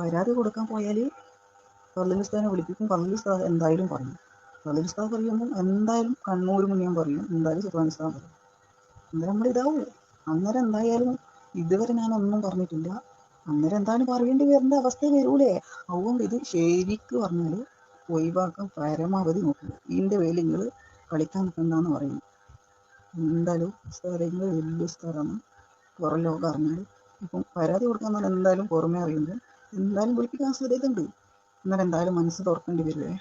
പരാതി കൊടുക്കാൻ പോയാൽ പള്ളിസ്ഥാനെ വിളിപ്പിക്കും. പള്ളിസ്ഥാൻ എന്തായാലും പറയും. പള്ളിസ്ഥാൻ പറയുമ്പോൾ എന്തായാലും കണ്ണൂർ മുന്നിയും പറയും. എന്തായാലും സുഫാനിസ്ഥാൻ പറയും. അന്നേരം നമ്മൾ ഇതാവും. അന്നേരം എന്തായാലും ഇതുവരെ ഞാൻ ഒന്നും പറഞ്ഞിട്ടില്ല. അന്നേരം എന്താണ് പറയേണ്ടി വരേണ്ട അവസ്ഥ വരൂലേ? അതുകൊണ്ട് ഇത് ശരിക്ക് പറഞ്ഞാൽ ഒഴിവാക്കാൻ പരമാവധി നോക്കുക ഇതിന്റെ പേരിൽ നിങ്ങൾ കളിക്കാൻ നിൽക്കണ്ടെന്ന് പറയുന്നു. എന്തായാലും സ്ഥലങ്ങൾ വലിയ സ്ഥലമാണ് പുറം ലോകം അറിഞ്ഞാൽ ഇപ്പം പരാതി കൊടുക്കാൻ എന്തായാലും പുറമെ അറിയുമ്പോൾ എന്തായാലും വിളിപ്പിക്കാൻ സാധ്യതയുണ്ട്. എന്നാലും എന്തായാലും മനസ്സ് തുറക്കേണ്ടി വരുവേ.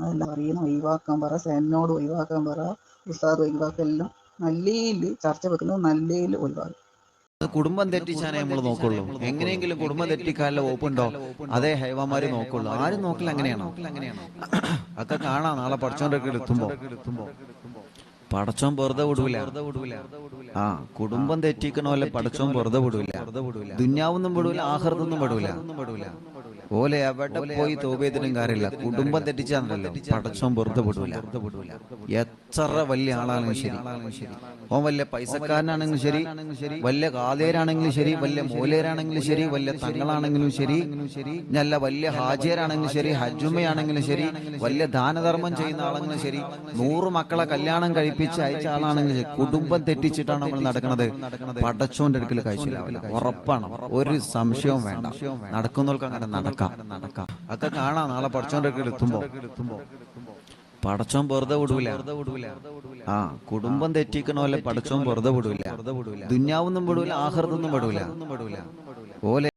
അതെല്ലാം അറിയുന്ന ഒഴിവാക്കാൻ പറ സെന്നോട് ഒഴിവാക്കാൻ പറ ഉസ്താദ് ഒഴിവാക്കെല്ലാം നല്ലയിൽ ചർച്ച വെക്കുന്നത് നല്ലയിൽ ഒഴിവാക്കും. കുടുംബം തെറ്റിച്ചാനേ നമ്മൾ നോക്കുള്ളൂ. എങ്ങനെയെങ്കിലും കുടുംബം തെറ്റിക്കാനുള്ള ഓപ്പുണ്ടോ അതേ ഹൈവാമാര് നോക്കുള്ളൂ. ആരും നോക്കില്ല അങ്ങനെയാണോ? അതൊക്കെ കാണാം. നാളെ പഠിച്ചോണ്ടൊക്കെ എത്തുമ്പോ. പടച്ചോൻ വെറുതെ വിടൂല. ആ കുടുംബം തെറ്റിക്കണോലെ പടച്ചോൻ വെറുതെ വിടൂല. ദുന്യാവൊന്നും വിടൂല ആഹൃതൊന്നും വിടൂല. ഓലെ അവിടെ പോയി തോപേതിനും കാര്യമില്ല. കുടുംബം തെറ്റിച്ചാണല്ലോ. പടച്ചോൻ വെറുതെ എത്ര വലിയ ആളാണെങ്കിലും ശരി. ഓൻ വലിയ പൈസക്കാരനാണെങ്കിലും ശരി. വലിയ കാതേരാണെങ്കിലും ശരി. വലിയ മൂലേരാണെങ്കിലും ശരി. വലിയ തങ്ങളാണെങ്കിലും ശരി. നല്ല വലിയ ഹാജിയരാണെങ്കിലും ശരി. ഹജുമയാണെങ്കിലും ശരി. വലിയ ദാനധർമ്മം ചെയ്യുന്ന ആളെങ്കിലും ശരി. നൂറ് മക്കളെ കല്യാണം കഴിപ്പിച്ച് അയച്ച ആളാണെങ്കിലും ശരി. കുടുംബം തെറ്റിച്ചിട്ടാണ് നമ്മൾ നടക്കുന്നത് പടച്ചോന്റെ അടുക്കൽ കഴിച്ചില്ല. ഉറപ്പാണ്. ഒരു സംശയവും വേണ്ട. നടക്കുന്നവർക്ക് അങ്ങനെ നടക്കാം നടക്കാം. അതൊക്കെ കാണാം. നാളെ എത്തുമ്പോ. പടച്ചോൻ വെറുതെ വിടൂല. ആ കുടുംബം തെറ്റിക്കണോലെ പടച്ചോൻ വെറുതെ വിടൂല. ദുന്യാവൊന്നും വിടൂല. ആഹൃതൊന്നും വിടൂല. ഓലെ